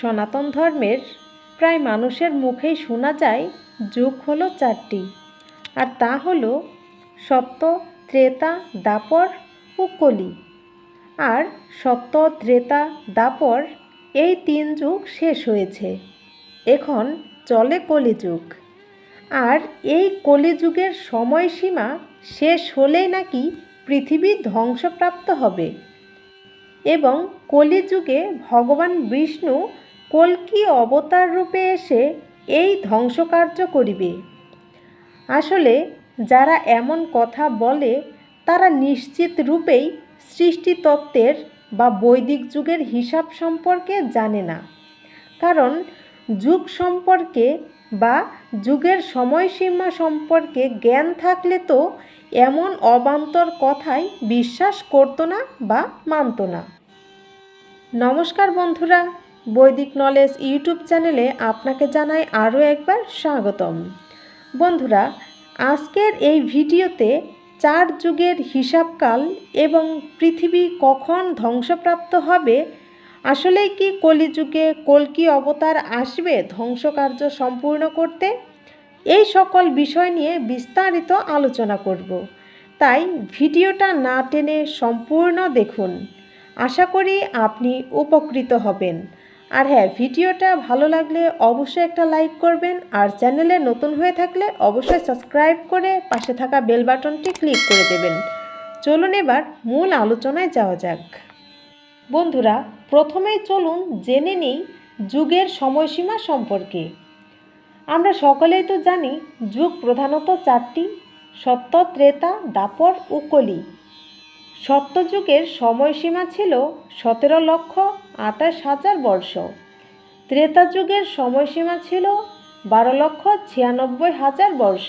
সনাতন ধর্মের প্রায় মানুষের মুখেই শোনা যায়, যুগ হলো চারটি। আর তা হলো সত্য ত্রেতা, দাপর ও কলি। আর সত্য ত্রেতা, দাপর এই তিন যুগ শেষ হয়েছে। এখন চলে কলিযুগ আর এই কলিযুগের সময়সীমা শেষ হলেই নাকি পৃথিবী ধ্বংসপ্রাপ্ত হবে। এবং কলিযুগে ভগবান বিষ্ণু কল্কি অবতার রূপে এসে এই ধ্বংসকার্য করিবে? আসলে যারা এমন কথা বলে, তারা নিশ্চিত রূপেই সৃষ্টিতত্ত্বের বা বৈদিক যুগের হিসাব সম্পর্কে জানে না। কারণ যুগ সম্পর্কে বা যুগের সময়সীমা সম্পর্কে জ্ঞান থাকলে তো এমন অবান্তর কথাই বিশ্বাস করতো না বা মানত না। নমস্কার বন্ধুরা বৈদিক নলেজ ইউটিউব চ্যানেলে আপনাকে জানাই আরও একবার স্বাগতম। বন্ধুরা, আজকের এই ভিডিওতে চার যুগের হিসাবকাল এবং পৃথিবী কখন ধ্বংসপ্রাপ্ত হবে, আসলেই কি কলিযুগে কল্কি অবতার আসবে ধ্বংসকার্য সম্পূর্ণ করতে? এই সকল বিষয় নিয়ে বিস্তারিত আলোচনা করব। তাই ভিডিওটা না টেনে সম্পূর্ণ দেখুন। আশা করি আপনি উপকৃত হবেন। আর হ্যাঁ ভিডিওটা ভালো লাগলে অবশ্যই একটা লাইক করবেন, আর চ্যানেলে নতুন হয়ে থাকলে অবশ্যই সাবস্ক্রাইব করে পাশে থাকা বেল বাটনটি ক্লিক করে দেবেন। চলুন এবার মূল আলোচনায় যাওয়া যাক। বন্ধুরা, প্রথমেই চলুন জেনে নিই যুগের সময়সীমা সম্পর্কে। আমরা সকলেই তো জানি যুগ প্রধানত চারটি, সত্য, ত্রেতা, দাপর ও কলি। সত্যযুগের সময়সীমা ছিল সতেরো লক্ষ আঠাশ হাজার বর্ষ। ত্রেতা যুগের সময়সীমা ছিল বারো লক্ষ ছিয়ানব্বই হাজার বর্ষ।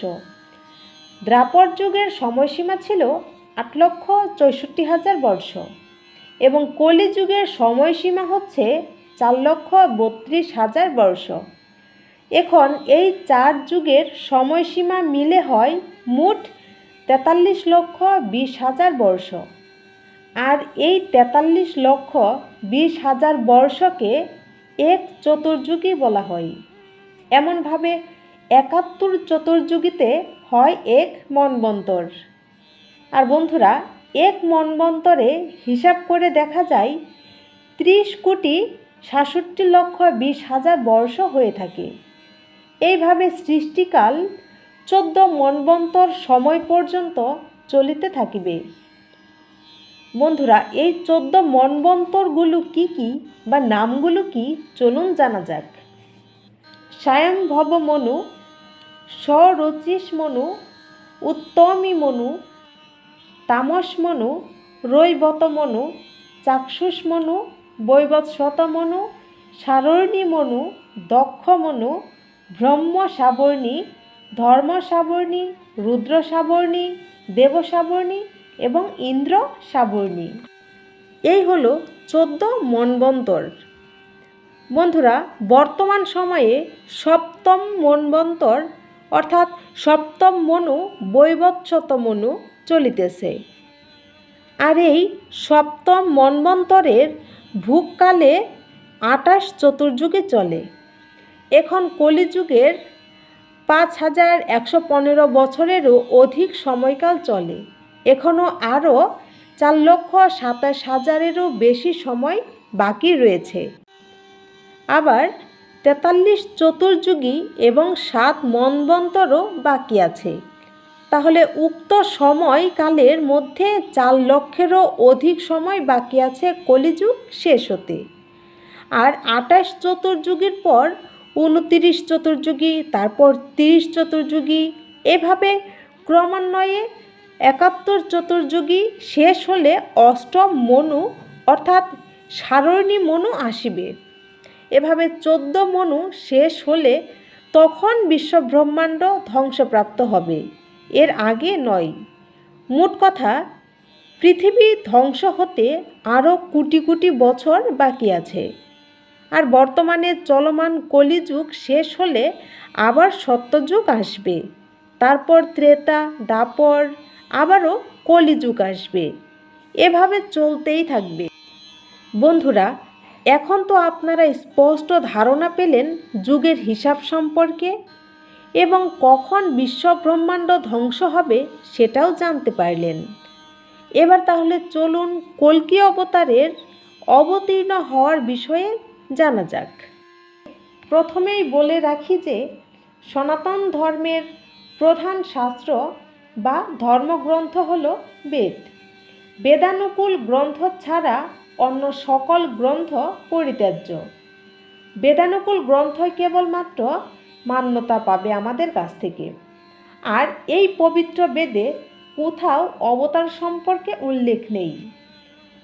দ্রাপর যুগের সময়সীমা ছিল আট লক্ষ চৌষট্টি হাজার বর্ষ। এবং কলি যুগের সময়সীমা হচ্ছে চার লক্ষ বত্রিশ হাজার বর্ষ। এখন এই চার যুগের সময়সীমা মিলে হয় মোট তেতাল্লিশ লক্ষ বিশ হাজার বর্ষ। আর এই তেতাল্লিশ লক্ষ বিশ হাজার বর্ষকে এক চতুর্যুগী বলা হয়। এমনভাবে একাত্তর চতুর্যুগীতে হয় এক মনবন্তর। আর বন্ধুরা, এক মনবন্তরে হিসাব করে দেখা যায়, ত্রিশ কোটি সাতষট্টি লক্ষ বিশ হাজার বর্ষ হয়ে থাকে। এইভাবে সৃষ্টিকাল চোদ্দ মনবন্তর সময় পর্যন্ত চলিতে থাকিবে। বন্ধুরা, এই চোদ্দ মনবন্তরগুলো কি কি বা নামগুলো কি? চলুন জানা যাক। স্বয়ংভব মনু স্বরচিস মনু, উত্তমী মনু, তামস মনু, রৈবত মনু, চাক্ষুষ মনু, বৈবৎসত মনু, সারণী মনু, দক্ষ মনু, ব্রহ্ম সাবর্ণী, ধর্ম সাবর্ণী, রুদ্র সাবর্ণী, দেব সাবর্ণী এবং ইন্দ্র সাবর্ণী। এই হলো চোদ্দ মনবন্তর। বন্ধুরা, বর্তমান সময়ে সপ্তম মনবন্তর, অর্থাৎ সপ্তম মনু বৈবৎসত মনু চলিতেছে। আর এই সপ্তম মনবন্তরের ভূকালে আটাশ চতুর্যুগে চলে। এখন কলিযুগের পাঁচ হাজার একশো পনেরো বছরেরও অধিক সময়কাল চলে। এখনও আরও চার লক্ষ সাতাশ হাজারেরও বেশি সময় বাকি রয়েছে। আবার তেতাল্লিশ চতুর্যুগী এবং সাত মনবন্তরও বাকি আছে। তাহলে উক্ত সময়কালের মধ্যে চার লক্ষেরও অধিক সময় বাকি আছে কলিযুগ শেষ হতে। আর আঠাশ চতুর্যুগীর পর উনতিরিশ চতুর্যুগী, তারপর তিরিশ চতুর্যুগী, এভাবে ক্রমান্বয়ে একাত্তর চতুর্যুগী শেষ হলে অষ্টম মনু, অর্থাৎ সারণী মনু আসিবে। এভাবে চোদ্দ মনু শেষ হলে তখন বিশ্বব্রহ্মাণ্ড ধ্বংসপ্রাপ্ত হবে। এর আগে নয়। মোট কথা, পৃথিবী ধ্বংস হতে আরও কোটি কোটি বছর বাকি আছে। আর বর্তমানে চলমান কলিযুগ শেষ হলে আবার সত্যযুগ আসবে। তারপর ত্রেতা, দাপর আবারও কলিযুগ আসবে। এভাবে চলতেই থাকবে। বন্ধুরা, এখন তো আপনারা স্পষ্ট ধারণা পেলেন যুগের হিসাব সম্পর্কে এবং কখন বিশ্ব ব্রহ্মাণ্ড ধ্বংস হবে সেটাও জানতে পারলেন। এবার তাহলে চলুন কল্কি অবতারের অবতীর্ণ হওয়ার বিষয়ে জানা যাক। প্রথমেই বলে রাখি যে, সনাতন ধর্মের প্রধান শাস্ত্র বা ধর্মগ্রন্থ হল বেদ। বেদানুকূল গ্রন্থ ছাড়া অন্য সকল গ্রন্থ পরিত্যাজ্য। বেদানুকূল গ্রন্থই কেবলমাত্র মান্যতা পাবে আমাদের কাছ থেকে। আর এই পবিত্র বেদে কোথাও অবতার সম্পর্কে উল্লেখ নেই।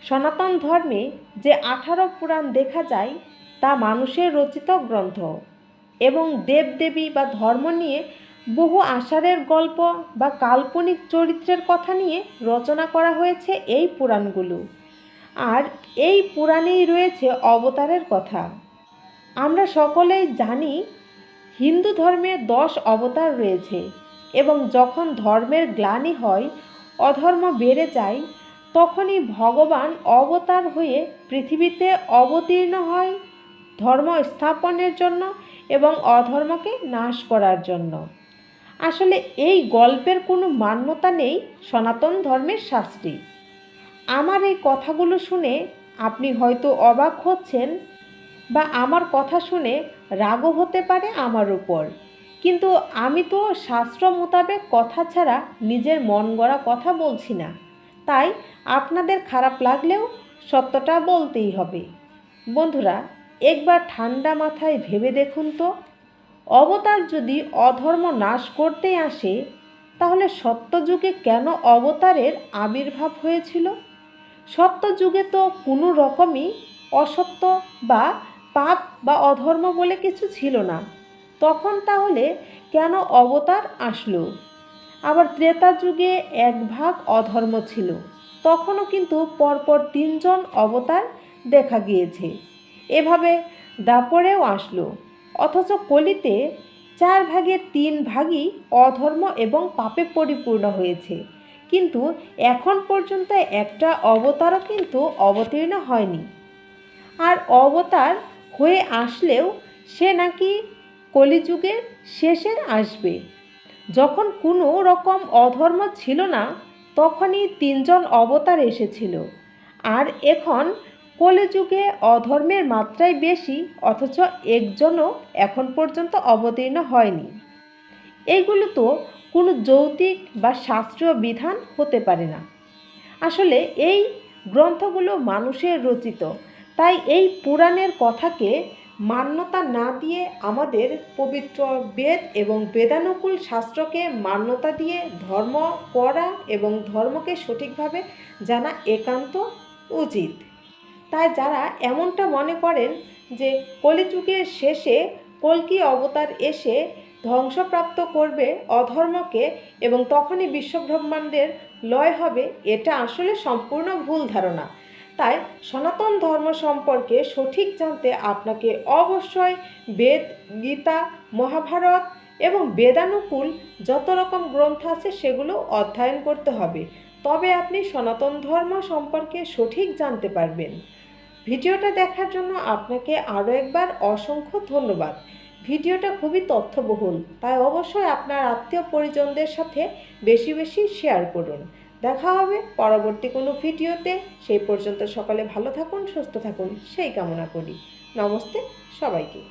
সনাতন ধর্মে যে আঠারো পুরাণ দেখা যায়, তা মানুষের রচিত গ্রন্থ। এবং দেবদেবী বা ধর্ম নিয়ে বহু আষাঢ়ের গল্প বা কাল্পনিক চরিত্রের কথা নিয়ে রচনা করা হয়েছে এই পুরাণগুলো। আর এই পুরাণেই রয়েছে অবতারের কথা। আমরা সকলেই জানি হিন্দু ধর্মে দশ অবতার রয়েছে এবং যখন ধর্মের গ্লানি হয়, অধর্ম বেড়ে যায়, তখনই ভগবান অবতার হয়ে পৃথিবীতে অবতীর্ণ হয় ধর্ম স্থাপনের জন্য এবং অধর্মকে নাশ করার জন্য। আসলে এই গল্পের কোনো মান্যতা নেই সনাতন ধর্মের শাস্ত্রে আমার এই কথাগুলো শুনে আপনি হয়তো অবাক হচ্ছেন বা আমার কথা শুনে রাগও হতে পারে আমার উপর। কিন্তু আমি তো শাস্ত্র মোতাবেক কথা ছাড়া নিজের মন গড়া কথা বলছি না। তাই আপনাদের খারাপ লাগলেও সত্যটা বলতেই হবে। বন্ধুরা, একবার ঠান্ডা মাথায় ভেবে দেখুন তো। অবতার যদি অধর্ম নাশ করতে আসে, তাহলে সত্যযুগে কেন অবতারের আবির্ভাব হয়েছিল? সত্যযুগে তো কোনো রকমই অসত্য বা পাপ বা অধর্ম বলে কিছু ছিল না। তখন তাহলে কেন অবতার আসলো? আবার ত্রেতা যুগে এক ভাগ অধর্ম ছিল। তখনও কিন্তু পরপর তিনজন অবতার দেখা গিয়েছে। এভাবে দাপরেও আসলো। অথচ কলিতে চার ভাগের তিন ভাগই অধর্ম এবং পাপে পরিপূর্ণ হয়েছে। কিন্তু এখন পর্যন্ত একটা অবতারও কিন্তু অবতীর্ণ হয়নি। আর অবতার হয়ে আসলেও সে নাকি কলিযুগের শেষে আসবে। যখন কোনো রকম অধর্ম ছিল না, তখনই তিনজন অবতার এসেছিল। আর এখন কলিযুগে অধর্মের মাত্রাই বেশি, অথচ একজনও এখন পর্যন্ত অবতীর্ণ হয়নি। এগুলো তো কোনো যৌতিক বা শাস্ত্রীয় বিধান হতে পারে না। আসলে এই গ্রন্থগুলো মানুষের রচিত, তাই এই পুরাণের কথাকে মান্যতা না দিয়ে আমাদের পবিত্র বেদ এবং বেদানুকূল শাস্ত্রকে মান্যতা দিয়ে ধর্ম করা এবং ধর্মকে সঠিকভাবে জানা একান্ত উচিত। তাই যারা এমনটা মনে করেন যে কলিযুগের শেষে কল্কি অবতার এসে ধ্বংসপ্রাপ্ত করবে অধর্মকে এবং তখনই বিশ্বব্রহ্মাণ্ডের লয় হবে, এটা আসলে সম্পূর্ণ ভুল ধারণা। তাই সনাতন ধর্ম সম্পর্কে সঠিক জানতে আপনাকে অবশ্যই বেদ, গীতা, মহাভারত এবং বেদানুকূল যত রকম গ্রন্থ আছে সেগুলো অধ্যয়ন করতে হবে। তবে আপনি সনাতন ধর্ম সম্পর্কে সঠিক জানতে পারবেন। ভিডিওটা দেখার জন্য আপনাকে আরও একবার অসংখ্য ধন্যবাদ। ভিডিওটা খুবই তথ্যবহুল, তাই অবশ্যই আপনার আত্মীয় পরিজনদের সাথে বেশি বেশি শেয়ার করুন। দেখা হবে পরবর্তী কোনো ভিডিওতে। সেই পর্যন্ত সকালে ভালো থাকুন, সুস্থ থাকুন। সেই কামনা করি। নমস্তে সবাইকে।